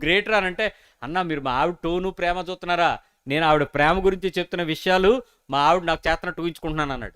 Great రా అంటే అన్న మీరు మా ఆవిడ టోను ప్రేమ చూస్తున్నారా? నేను ఆవిడ ప్రేమ గురించి చెప్తున్న విషయాలు మా ఆవిడ నాకు చేతనట్టు ఊహించుకుంటున్నాను అన్నాడు.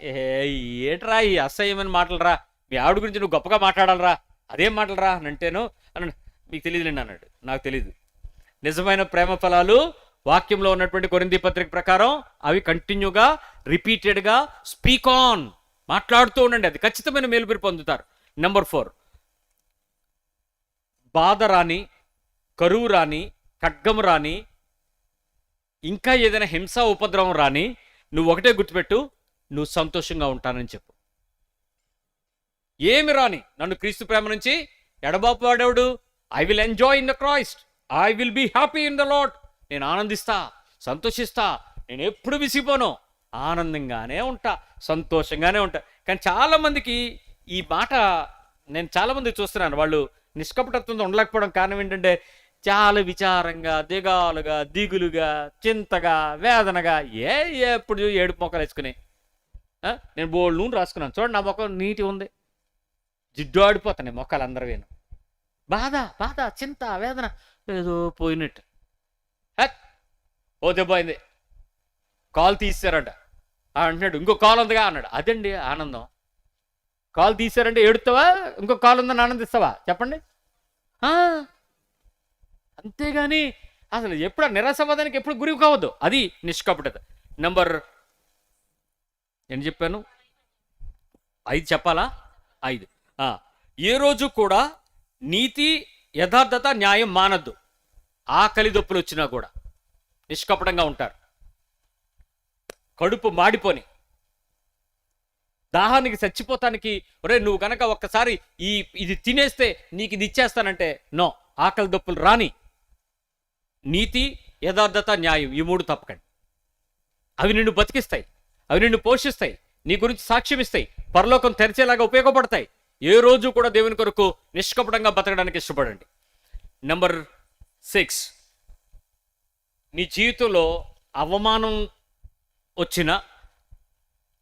ఏ ఏట్రా ఈ అసహ్యమైన మాటలరా? మీ ఆవిడ గురించి నువ్వు గొప్పగా మాట్లాడాలరా. అదేం మాటలరా? అని అంటేను అన్నాడు. మీకు తెలియదులేండి అన్నాడు. నాకు తెలియదు నిజమైన ప్రేమ ఫలాలు వాక్యంలో ఉన్నటువంటి కొరింది పత్రిక ప్రకారం అవి కంటిన్యూగా రిపీటెడ్గా స్పీక్ ఆన్. మాట్లాడుతూ ఉండండి. అది ఖచ్చితమైన మేలుపిరి పొందుతారు. Number four. బాధ రాని కరువు రాని ఖడ్గం రాని ఇంకా ఏదైనా హింస ఉపద్రవం రాని నువ్వు ఒకటే గుర్తుపెట్టు నువ్వు సంతోషంగా ఉంటానని చెప్పు. ఏమి రాని నన్ను క్రీస్తు ప్రేమ నుంచి ఎడబాపు వాడేవాడు? I will enjoy in the Christ I will be happy in the Lord నేను ఆనందిస్తా సంతోషిస్తా నేను ఎప్పుడు విసిగిపోను. ఆనందంగానే ఉంటా సంతోషంగానే ఉంటా. కానీ చాలామందికి ఈ మాట నేను చాలామంది చూస్తున్నాను. వాళ్ళు నిష్కపటత్వంతో ఉండలేకపోవడం కారణం ఏంటంటే చాలా విచారంగా దిగాలుగా దిగులుగా చింతగా వేదనగా ఏ ఎప్పుడు ఏడుపు మొక్కలు వేసుకుని. నేను బోల్డ్ నూనె రాసుకున్నాను. చూడండి నా మొక్కలు నీటి ఉంది. జిడ్డు ఆడిపోతున్నాయి మొక్కలు అందరివేను బాధ బాధ చింత వేదన ఏదో పోయినట్టు. హెక్ పోతే పోయింది. కాల్ తీసారంట అంటున్నాడు ఇంకో కాల్ ఉందిగా అన్నాడు. అదండి ఆనందం. కాల్ తీసారంటే ఏడుతావా? ఇంకో కాల్ ఉందని ఆనందిస్తావా? చెప్పండి. అంతేగాని అసలు ఎప్పుడు నిరాశవాదానికి ఎప్పుడు గురి కావద్దు. అది నిష్కపటత. నెంబర్ నేను చెప్పాను? ఐదు చెప్పాలా? ఐదు. ఏ రోజు కూడా నీతి యథార్థత న్యాయం మానద్దు. ఆకలి దొప్పులు వచ్చినా కూడా. నిష్కపటంగా ఉంటారు. కడుపు మాడిపోని. దాహానికి చచ్చిపోతానికి ఒరే నువ్వు గనక ఒక్కసారి ఈ ఇది తినేస్తే నీకు ఇది ఇచ్చేస్తానంటే నో ఆకలి దొప్పులు రాని. నీతి యథార్థత న్యాయం ఈ మూడు తప్పకండి. అవి నిన్ను బతికిస్తాయి అవి నిన్ను పోషిస్తాయి నీ గురించి సాక్ష్యం ఇస్తాయి పరలోకం తెరిచేలాగా ఉపయోగపడతాయి. ఏ రోజు కూడా దేవుని కొరకు నిష్కపటంగా బతకడానికి ఇష్టపడండి. నెంబర్ సిక్స్ నీ జీవితంలో అవమానం వచ్చినా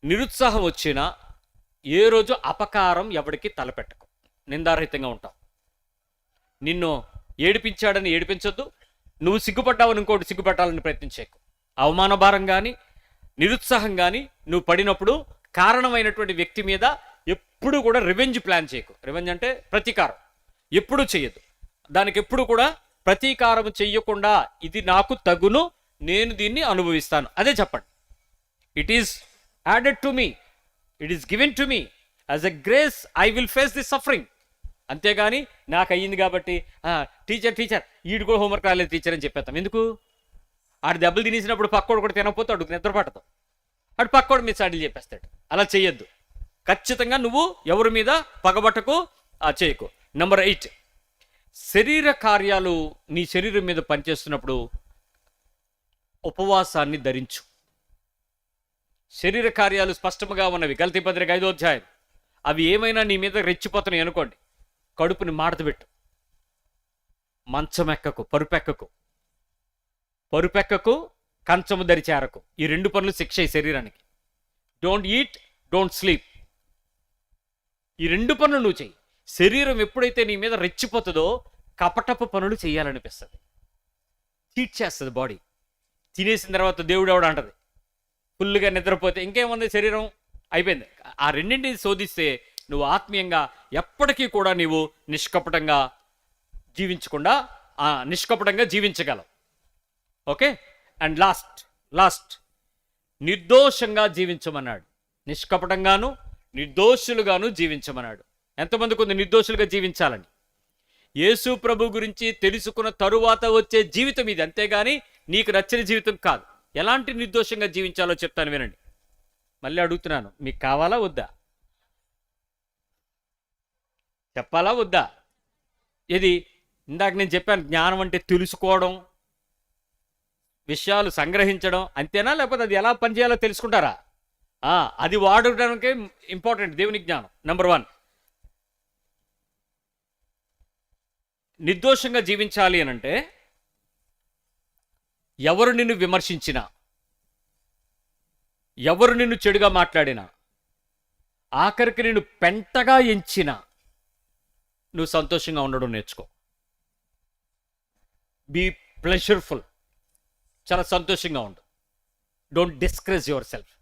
నిరుత్సాహం వచ్చినా ఏ రోజు అపకారం ఎవరికి తలపెట్టకు. నిందారహితంగా ఉంటావు. నిన్ను ఏడిపించాడని ఏడిపించొద్దు. నువ్వు సిగ్గుపడ్డావని ఇంకోటి సిగ్గుపెట్టాలని ప్రయత్నించేకు అవమాన భారం కానీ నిరుత్సాహం కానీ నువ్వు పడినప్పుడు కారణమైనటువంటి వ్యక్తి మీద ఎప్పుడు కూడా రివెంజ్ ప్లాన్ చేయకు. రివెంజ్ అంటే ప్రతీకారం. ఎప్పుడు చేయదు దానికి ఎప్పుడు కూడా ప్రతీకారం చెయ్యకుండా ఇది నాకు తగును నేను దీన్ని అనుభవిస్తాను. అదే చెప్పండి. It is added to me it is given to me as a grace I will face this suffering అంతేగాని నాకు అయ్యింది కాబట్టి టీచర్ టీచర్ ఈడు కూడా హోంవర్క్ రాలేదు టీచర్ అని చెప్పేస్తాం ఎందుకు? ఆడు దెబ్బలు తినేసినప్పుడు పక్కోడు కూడా తినకపోతే అడుగు నిద్ర పట్టదు. అటు పక్కోడు మీద సాడీలు చెప్పేస్తాడు. అలా చేయొద్దు ఖచ్చితంగా నువ్వు ఎవరి మీద పగబట్టకు ఆ చేయకు. నెంబర్ ఎయిట్ శరీర కార్యాలు నీ శరీరం మీద పనిచేస్తున్నప్పుడు ఉపవాసాన్ని ధరించు. శరీర కార్యాలు స్పష్టముగా ఉన్నవి. గల్తీ పత్రిక ఐదో అధ్యాయం. అవి ఏమైనా నీ మీద రెచ్చిపోతున్నాయి అనుకోండి. కడుపుని మాడతబెట్టు. మంచమెక్కకు పరుపెక్కకు. పరుపెక్కకు కంచము దరిచేరకు ఈ రెండు పనులు శిక్ష ఈ శరీరానికి. డోంట్ ఈట్ డోంట్ స్లీప్ ఈ రెండు పనులు నువ్వు చెయ్యి. శరీరం ఎప్పుడైతే నీ మీద రెచ్చిపోతుందో కపటపు పనులు చేయాలనిపిస్తుంది చీట్ చేస్తుంది బాడీ తినేసిన తర్వాత దేవుడు ఎవడు అంటది ఫుల్గా నిద్రపోతే ఇంకేముంది శరీరం? అయిపోయింది. ఆ రెండింటిని శోధిస్తే నువ్వు ఆత్మీయంగా ఎప్పటికీ కూడా నీవు నిష్కపటంగా జీవించకుండా ఆ, నిష్కపటంగా జీవించగలవు. ఓకే? And last last. నిర్దోషంగా జీవించమన్నాడు. నిష్కపటంగాను నిర్దోషులుగాను జీవించమన్నాడు. ఎంతమంది కొంత నిర్దోషులుగా జీవించాలని? యేసు ప్రభు గురించి తెలుసుకున్న తరువాత వచ్చే జీవితం ఇది. అంతేగాని నీకు నచ్చిన జీవితం కాదు. ఎలాంటి నిర్దోషంగా జీవించాలో చెప్తాను వినండి. మళ్ళీ అడుగుతున్నాను మీకు కావాలా వద్దా? చెప్పాలా వద్దా? ఇది ఇందాక నేను చెప్పాను జ్ఞానం అంటే తెలుసుకోవడం విషయాలు సంగ్రహించడం అంతేనా? లేకపోతే అది ఎలా పనిచేయాలో తెలుసుకుంటారా? అది వాడడానికి ఇంపార్టెంట్ దేవుని జ్ఞానం నెంబర్ వన్ నిర్దోషంగా జీవించాలి అని అంటే ఎవరు నిన్ను విమర్శించినా ఎవరు నిన్ను చెడుగా మాట్లాడినా ఆఖరికి నిన్ను పెంటగా ఎంచినా నువ్వు సంతోషంగా ఉండడం నేర్చుకో. బీ ప్లెషర్ఫుల్ చాలా సంతోషంగా ఉండు. డోంట్ డిస్కరేజ్ యువర్ సెల్ఫ్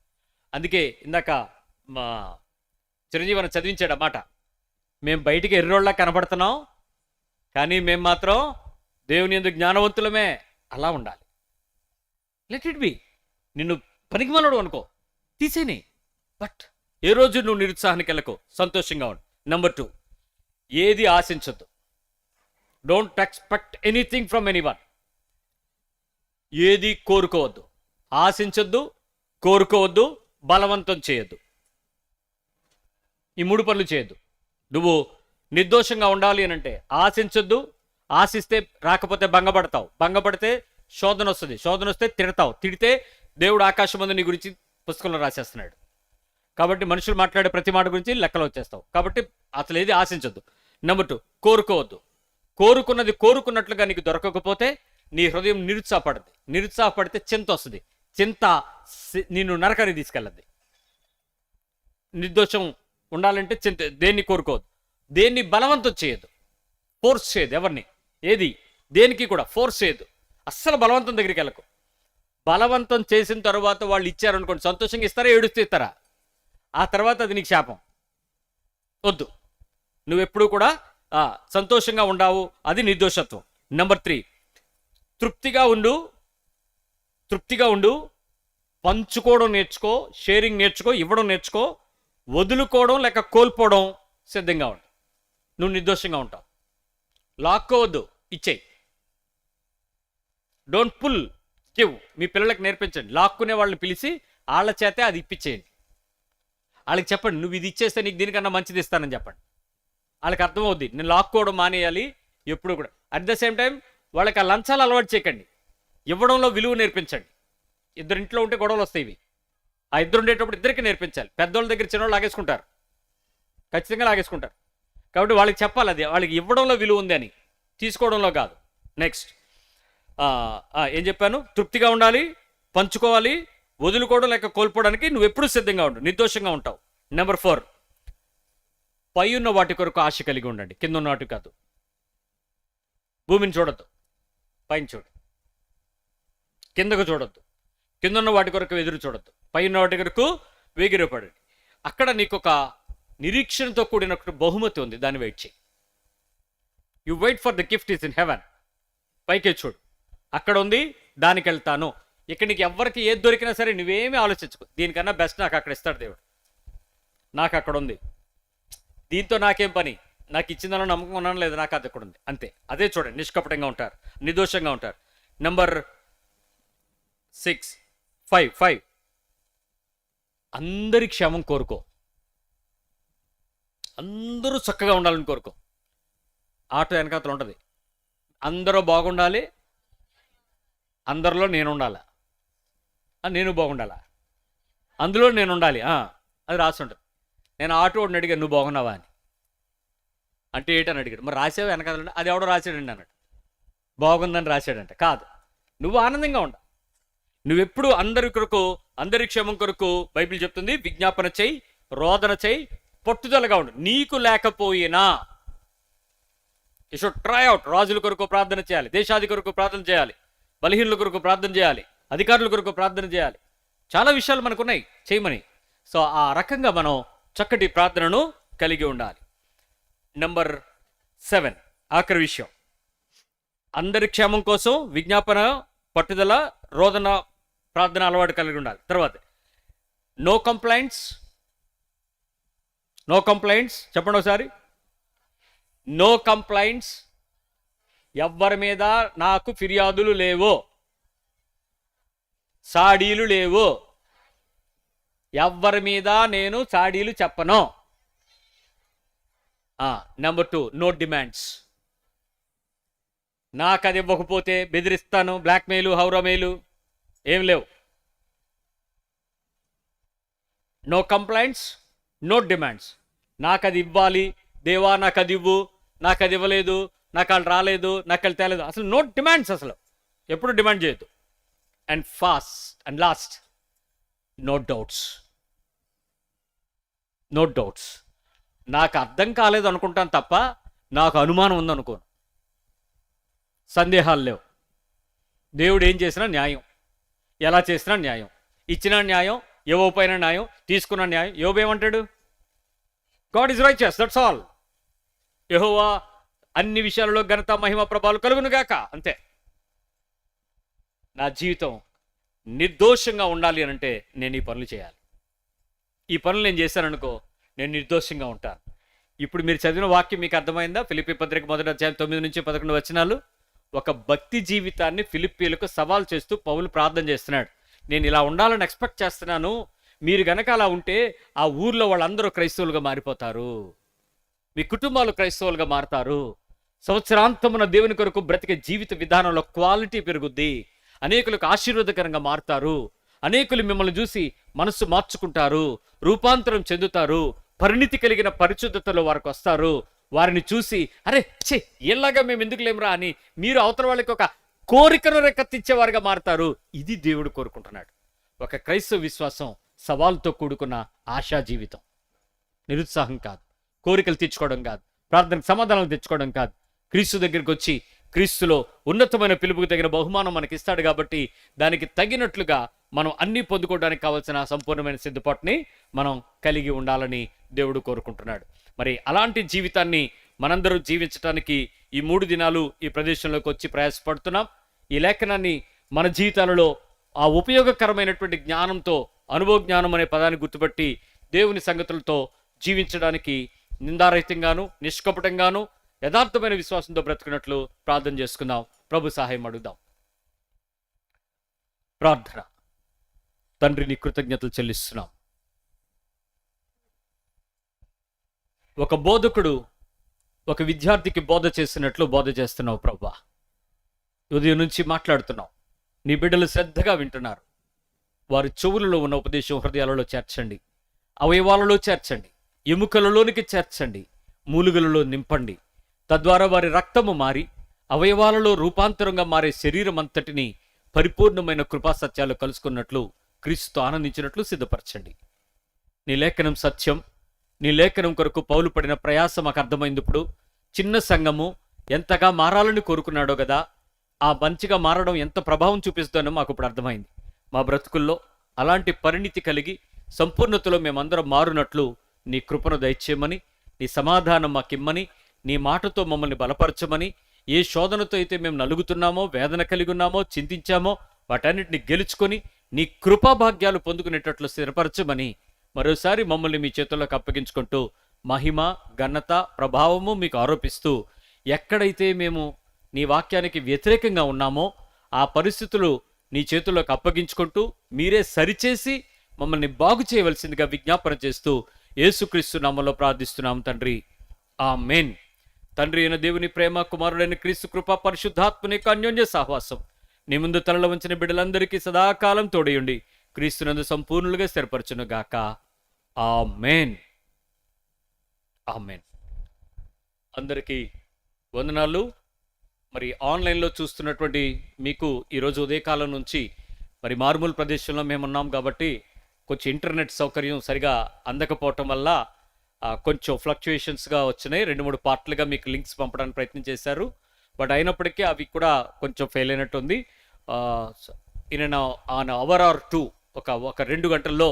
అందుకే ఇందాక మా చిరంజీవి అని చదివించాడు అన్నమాట మేము బయటికి ఎర్రోళ్ళ కనబడుతున్నాం కానీ మేము మాత్రం దేవుని ఎందుకు జ్ఞానవంతులమే. అలా ఉండాలి. లెట్ ఇట్ బి నిన్ను పనికిమాలడు అనుకో. తీసేని. బట్ ఏ రోజు నువ్వు నిరుత్సాహానికి వెళ్ళకు? సంతోషంగా ఉండు. నెంబర్ టూ ఏది ఆశించొద్దు. Don't expect anything from anyone ఏది కోరుకోవద్దు. ఆశించొద్దు కోరుకోవద్దు బలవంతం చేయొద్దు. ఈ మూడు పనులు చేయొద్దు. నువ్వు నిర్దోషంగా ఉండాలి అని అంటే ఆశించొద్దు ఆశిస్తే రాకపోతే భంగపడతావు. భంగపడితే శోధన వస్తుంది శోధన వస్తే తిడతావు. తిడితే దేవుడు ఆకాశం నీ గురించి పుస్తకంలో రాసేస్తున్నాడు. కాబట్టి మనుషులు మాట్లాడే ప్రతి మాట గురించి లెక్కలు వచ్చేస్తావు. కాబట్టి అసలు ఏది ఆశించొద్దు. Number two కోరుకోవద్దు. కోరుకున్నది కోరుకున్నట్లుగా నీకు దొరకకపోతే నీ హృదయం నిరుత్సాహపడుతుంది నిరుత్సాహపడితే చింత వస్తుంది. చింత నిన్ను నరకానికి తీసుకెళ్ళద్ది. నిర్దోషం ఉండాలంటే చింత దేన్ని కోరుకోవద్దు? దేన్ని బలవంతం చేయదు ఫోర్స్ చేయదు ఎవరిని? ఏది? దేనికి కూడా ఫోర్స్ చేయదు అస్సలు బలవంతం దగ్గరికి వెళ్ళకు. బలవంతం చేసిన తర్వాత వాళ్ళు ఇచ్చారనుకోండి సంతోషంగా ఇస్తారా ఏడుస్తూ ఇస్తారా? ఆ తర్వాత అది నీకు శాపం. వద్దు. నువ్వెప్పుడు కూడా సంతోషంగా ఉండావు అది నిర్దోషత్వం. నెంబర్ త్రీ తృప్తిగా ఉండు తృప్తిగా ఉండు పంచుకోవడం నేర్చుకో షేరింగ్ నేర్చుకో ఇవ్వడం నేర్చుకో వదులుకోవడం లేక కోల్పోవడం సిద్ధంగా ఉండు. నువ్వు నిర్దోషంగా ఉంటావు. లాక్కోవద్దు ఇచ్చేయి. డోంట్ పుల్ గివ్ మీ పిల్లలకు నేర్పించండి. లాక్కునే వాళ్ళని పిలిచి వాళ్ళ చేతే అది ఇప్పించేయండి వాళ్ళకి చెప్పండి నువ్వు ఇది ఇచ్చేస్తే నీకు దీనికన్నా మంచిది ఇస్తానని చెప్పండి. వాళ్ళకి అర్థమవుద్ది. నేను లాక్కోవడం మానేయాలి ఎప్పుడు కూడా. అట్ ద సేమ్ టైం వాళ్ళకి ఆ లంచాలు అలవాటు చేయకండి. ఇవ్వడంలో విలువ నేర్పించండి. ఇద్దరు ఇంట్లో ఉంటే గొడవలు వస్తాయి ఇవి. ఆ ఇద్దరు ఉండేటప్పుడు ఇద్దరికి నేర్పించాలి. పెద్దోళ్ళ దగ్గర చిన్నోళ్ళు లాగేసుకుంటారు. ఖచ్చితంగా లాగేసుకుంటారు. కాబట్టి వాళ్ళకి చెప్పాలి అది. వాళ్ళకి ఇవ్వడంలో విలువ ఉంది అని. తీసుకోవడంలో కాదు. నెక్స్ట్ ఏం చెప్పాను? తృప్తిగా ఉండాలి పంచుకోవాలి వదులుకోవడం లేక కోల్పోవడానికి నువ్వు ఎప్పుడూ సిద్ధంగా ఉండు నిర్దోషంగా ఉంటావు. నెంబర్ ఫోర్ పై ఉన్న వాటి కొరకు ఆశ కలిగి ఉండండి. కింద ఉన్న వాటి కాదు. భూమిని చూడద్దు. పైన చూడు. కిందకు చూడొద్దు. కింద ఉన్న వాటి కొరకు ఎదురు చూడొద్దు. పై ఉన్న వాటి కొరకు వేగిరపడండి. అక్కడ నీకు ఒక నిరీక్షణతో కూడిన బహుమతి ఉంది. దాన్ని వెయిట్ చేయి. You wait for the gift is in heaven పైకే చూడు. అక్కడ ఉంది దానికి వెళ్తాను ఇక్కడ నీకు ఎవరికి ఏది దొరికినా సరే నువ్వేమీ ఆలోచించుకో. దీనికన్నా బెస్ట్ నాకు అక్కడ ఇస్తాడు దేవుడు. నాకు అక్కడ ఉంది దీంతో నాకేం పని? నాకు ఇచ్చిందనో నమ్మకం ఉన్నాను లేదు నాకు అది అక్కడ ఉంది అంతే. అదే చూడండి. నిష్కపటంగా ఉంటారు. నిర్దోషంగా ఉంటారు. నెంబర్ సిక్స్ ఫైవ్ ఫైవ్ అందరి క్షేమం కోరుకో. అందరూ చక్కగా ఉండాలని కోరుకో. ఆటో వెనకాతలు ఉంటుంది. అందరూ బాగుండాలి. అందరిలో నేను ఉండాలా నేను బాగుండాలా? అందులో నేను ఉండాలి అది రాసి ఉంటుంది నేను ఆటో వాడిని అడిగాను నువ్వు బాగున్నావా? అని. అంటే ఏంటని అడిగాడు. మరి రాసావు వెనకాలంటే అది ఎవడో రాశాడండి అన్నాడు. బాగుందని రాశాడంట. కాదు. నువ్వు ఆనందంగా ఉండ. నువ్వెప్పుడు అందరి కొరకు అందరి క్షేమం కొరకు బైబిల్ చెప్తుంది. విజ్ఞాపన చేయి రోదన చేయి పట్టుదలగా ఉండు. నీకు లేకపోయినా యూ షుడ్ ట్రై అవుట్ రాజుల కొరకు ప్రార్థన చేయాలి. దేశాది కొరకు ప్రార్థన చేయాలి. బలహీనుల కొరకు ప్రార్థన చేయాలి అధికారుల కొరకు ప్రార్థన చేయాలి. చాలా విషయాలు మనకున్నాయి చేయమని. సో ఆ రకంగా మనం చక్కటి ప్రార్థనను కలిగి ఉండాలి. నెంబర్ సెవెన్ ఆఖరి విషయం. అందరి క్షేమం కోసం విజ్ఞాపన పట్టుదల రోదన ప్రార్థన అలవాటు కలిగి ఉండాలి. తర్వాత నో కంప్లైంట్స్ నో కంప్లైంట్స్ చెప్పండి ఒకసారి. నో కంప్లైంట్స్ ఎవ్వరి మీద నాకు ఫిర్యాదులు లేవు. సాడీలు లేవు. ఎవ్వరి మీద నేను సాడీలు చెప్పను. నెంబర్ టూ నో డిమాండ్స్ నాకు అది ఇవ్వకపోతే బెదిరిస్తాను బ్లాక్మెయిల్ హౌరమెయిల్ ఏం లేవు. నో కంప్లైంట్స్ నో డిమాండ్స్ నాకు అది ఇవ్వాలి దేవా నాకు అది ఇవ్వు నాకు అది ఇవ్వలేదు నాకు వాళ్ళు రాలేదు నాకు వాళ్ళు తేలేదు. అసలు నో డిమాండ్స్ అసలు. ఎప్పుడు డిమాండ్ చేయొద్దు. And first and last no doubts no doubts నాకు అర్థం కాలేదు అనుకుంటాను తప్ప నాకు అనుమానం ఉందనుకోను సందేహాలు లేవు. దేవుడు ఏం చేసినా న్యాయం. ఎలా చేసినా న్యాయం. ఇచ్చిన న్యాయం ఇవ్వకపోయిన న్యాయం తీసుకున్న న్యాయం. యోబేమంటాడు God is righteous that's all యహోవా అన్ని విషయాలలో ఘనత మహిమ ప్రభావాలు కలుగునుగాక. అంతే. నా జీవితం నిర్దోషంగా ఉండాలి అని అంటే నేను ఈ పనులు చేయాలి. ఈ పనులు నేను చేశాననుకో నేను నిర్దోషంగా ఉంటాను. ఇప్పుడు మీరు చదివిన వాక్యం మీకు అర్థమైందా? ఫిలిపి పత్రిక మొదటి అధ్యాయం తొమ్మిది నుంచి పదకొండు వచనాలు. ఒక భక్తి జీవితాన్ని ఫిలిప్పీలకు సవాల్ చేస్తూ పౌలు ప్రార్థన చేస్తున్నాడు. నేను ఇలా ఉండాలని ఎక్స్పెక్ట్ చేస్తున్నాను. మీరు గనక అలా ఉంటే ఆ ఊర్లో వాళ్ళందరూ క్రైస్తవులుగా మారిపోతారు. మీ కుటుంబాలు క్రైస్తవులుగా మారతారు. సంవత్సరాంతమున దేవుని కొరకు బ్రతికే జీవిత విధానంలో క్వాలిటీ పెరుగుద్ది. అనేకులకు ఆశీర్వాదకరంగా మారుతారు. అనేకులు మిమ్మల్ని చూసి మనస్సు మార్చుకుంటారు. రూపాంతరం చెందుతారు. పరిణితి కలిగిన పరిశుద్ధతలో వారికి వస్తారు. వారిని చూసి అరే చే ఎలాగా మేము ఎందుకు లేమురా? అని మీరు అవతల వాళ్ళకి ఒక కోరికను రేకెత్తించేవారుగా మారుతారు. ఇది దేవుడు కోరుకుంటున్నాడు. ఒక క్రైస్తవ విశ్వాసం సవాల్తో కూడుకున్న ఆశా జీవితం. నిరుత్సాహం కాదు. కోరికలు తెచ్చుకోవడం కాదు. ప్రార్థనకు సమాధానాలు తెచ్చుకోవడం కాదు. క్రీస్తు దగ్గరికి వచ్చి క్రీస్తులో ఉన్నతమైన పిలుపుకు తగిన బహుమానం మనకి ఇస్తాడు కాబట్టి దానికి తగినట్లుగా మనం అన్ని పొందుకోవడానికి కావాల్సిన సంపూర్ణమైన సిద్ధపాటుని మనం కలిగి ఉండాలని దేవుడు కోరుకుంటున్నాడు. మరి అలాంటి జీవితాన్ని మనందరూ జీవించడానికి ఈ మూడు దినాలు ఈ ప్రదేశంలోకి వచ్చి ప్రయాసపడుతున్నాం. ఈ లేఖనాన్ని మన జీవితాలలో ఆ ఉపయోగకరమైనటువంటి జ్ఞానంతో అనుభవ జ్ఞానం అనే పదాన్ని గుర్తుపట్టి దేవుని సంగతులతో జీవించడానికి నిందారహితంగాను నిష్కపటంగాను యథార్థమైన విశ్వాసంతో బ్రతుకున్నట్లు ప్రార్థన చేసుకుందాం. ప్రభు సహాయం అడుగుదాం. ప్రార్థన. తండ్రిని కృతజ్ఞతలు చెల్లిస్తున్నాం. ఒక బోధకుడు ఒక విద్యార్థికి బోధ చేసినట్లు బోధ చేస్తున్నావు ప్రభా. ఉదయం నుంచి మాట్లాడుతున్నావు నీ బిడ్డలు శ్రద్ధగా వింటున్నారు. వారి చెవులలో ఉన్న ఉపదేశం హృదయాలలో చేర్చండి. అవయవాలలో చేర్చండి. ఎముకలలోనికి చేర్చండి మూలుగలలో నింపండి. తద్వారా వారి రక్తము మారి అవయవాలలో రూపాంతరంగా మారే శరీరం అంతటిని పరిపూర్ణమైన కృపాసత్యాలు కలుసుకున్నట్లు క్రీస్తు ఆనందించినట్లు సిద్ధపరచండి. నీ లేఖనం సత్యం. నీ లేఖనం కొరకు పౌలు పడిన ప్రయాస మాకు అర్థమైంది ఇప్పుడు చిన్న సంఘము ఎంతగా మారాలని కోరుకున్నాడో కదా ఆ మంచిగా మారడం ఎంత ప్రభావం చూపిస్తుందో మాకు ఇప్పుడు అర్థమైంది. మా బ్రతుకుల్లో అలాంటి పరిణితి కలిగి సంపూర్ణతలో మేమందరం మారునట్లు నీ కృపను దయచేయమని నీ సమాధానం మాకిమ్మని నీ మాటతో మమ్మల్ని బలపరచమని ఏ శోధనతో అయితే మేము నలుగుతున్నామో వేదన కలిగి ఉన్నామో చింతించామో వాటన్నిటిని గెలుచుకొని నీ కృపాభాగ్యాలు పొందుకునేటట్లు స్థిరపరచమని మరోసారి మమ్మల్ని మీ చేతుల్లోకి అప్పగించుకుంటూ మహిమ ఘనత ప్రభావము మీకు ఆరోపిస్తూ ఎక్కడైతే మేము నీ వాక్యానికి వ్యతిరేకంగా ఉన్నామో ఆ పరిస్థితులు నీ చేతుల్లోకి అప్పగించుకుంటూ మీరే సరిచేసి మమ్మల్ని బాగు చేయవలసిందిగా విజ్ఞాపన చేస్తూ యేసుక్రీస్తు నామంలో ప్రార్థిస్తున్నాం తండ్రి. ఆ మెయిన్ తండ్రి అయిన దేవుని ప్రేమ కుమారుడైన క్రీస్తు కృప పరిశుద్ధాత్మని యొక్క అన్యోన్య సహవాసం. నీ ముందు తలలో ఉంచిన బిడ్డలందరికీ సదాకాలం తోడయుండి క్రీస్తునందు సంపూర్ణులుగా స్థిరపరచును గాక. ఆ మెయిన్ ఆ మెయిన్ అందరికీ వందనాలు. మరి ఆన్లైన్లో చూస్తున్నటువంటి మీకు ఈరోజు ఉదయకాలం నుంచి మరి మారుమూల ప్రదేశంలో మేము ఉన్నాం కాబట్టి కొంచెం ఇంటర్నెట్ సౌకర్యం సరిగా అందకపోవటం వల్ల కొంచెం ఫ్లక్చుయేషన్స్గా వచ్చినాయి. రెండు మూడు పార్ట్లుగా మీకు లింక్స్ పంపడానికి ప్రయత్నం చేశారు. బట్ అయినప్పటికీ అవి కూడా కొంచెం ఫెయిల్ అయినట్టుంది. In an hour or two ఒక ఒక రెండు గంటల్లో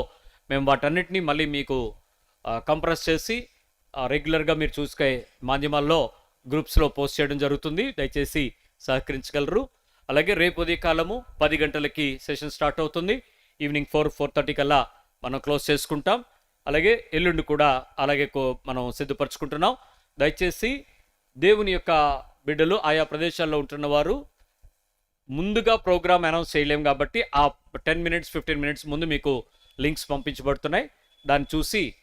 మేము వాటన్నిటిని మళ్ళీ మీకు కంప్రెస్ చేసి రెగ్యులర్గా మీరు చూసుకే మాధ్యమాల్లో గ్రూప్స్లో పోస్ట్ చేయడం జరుగుతుంది. దయచేసి సహకరించగలరు. అలాగే రేపు ఉదయకాలము పది గంటలకి సెషన్ స్టార్ట్ అవుతుంది. ఈవినింగ్ ఫోర్ ఫోర్ థర్టీ కల్లా మనం క్లోజ్ చేసుకుంటాం. అలాగే ఎల్లుండి కూడా అలాగే కో- మనం సిద్ధపరచుకుంటున్నాం. దయచేసి దేవుని యొక్క బిడ్డలు ఆయా ప్రదేశాల్లో ఉంటున్న వారు ముందుగా ప్రోగ్రామ్ అనౌన్స్ చేయలేం కాబట్టి ఆ టెన్ మినిట్స్ ఫిఫ్టీన్ మినిట్స్ ముందు మీకు లింక్స్ పంపించబడుతున్నాయి. దాన్ని చూసి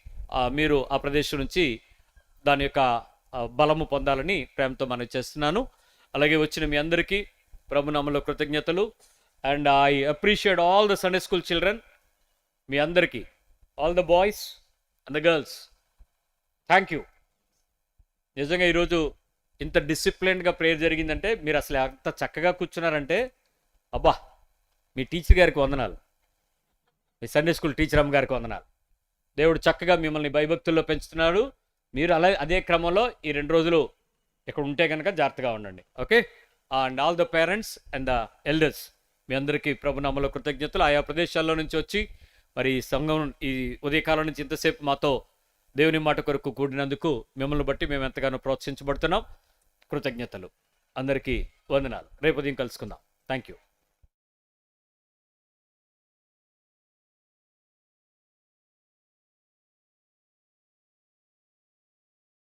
మీరు ఆ ప్రదేశం నుంచి దాని యొక్క బలము పొందాలని ప్రేమతో మనం చేస్తున్నాను. అలాగే వచ్చిన మీ అందరికీ ప్రభునామలో కృతజ్ఞతలు. And I appreciate all the Sunday school children మీ అందరికీ all the boys and the girls thank you నిజంగా ఈరోజు ఇంత డిసిప్లిన్డ్గా ప్రేయర్ జరిగిందంటే మీరు అసలు అంత చక్కగా కూర్చున్నారంటే అబ్బా మీ టీచర్ గారికి వందనాలు. మీ సండే స్కూల్ టీచర్ అమ్మ గారికి వందనాలు. దేవుడు చక్కగా మిమ్మల్ని భయభక్తుల్లో పెంచుతున్నాడు. మీరు అలా అదే క్రమంలో ఈ రెండు రోజులు ఇక్కడ ఉంటే కనుక జాగ్రత్తగా ఉండండి. Okay and all the parents and the elders మీ అందరికీ ప్రభునామలో కృతజ్ఞతలు. ఆయా ప్రదేశాల్లో నుంచి వచ్చి మరి ఈ సంఘం ఈ ఉదయకాలం నుంచి ఇంతసేపు మాతో దేవుని మాట కొరకు కూడినందుకు మిమ్మల్ని బట్టి మేము ఎంతగానో ప్రోత్సహించబడుతున్నాం. కృతజ్ఞతలు. అందరికీ వందనాలు. రేపు ఉదయం కలుసుకుందాం. Thank you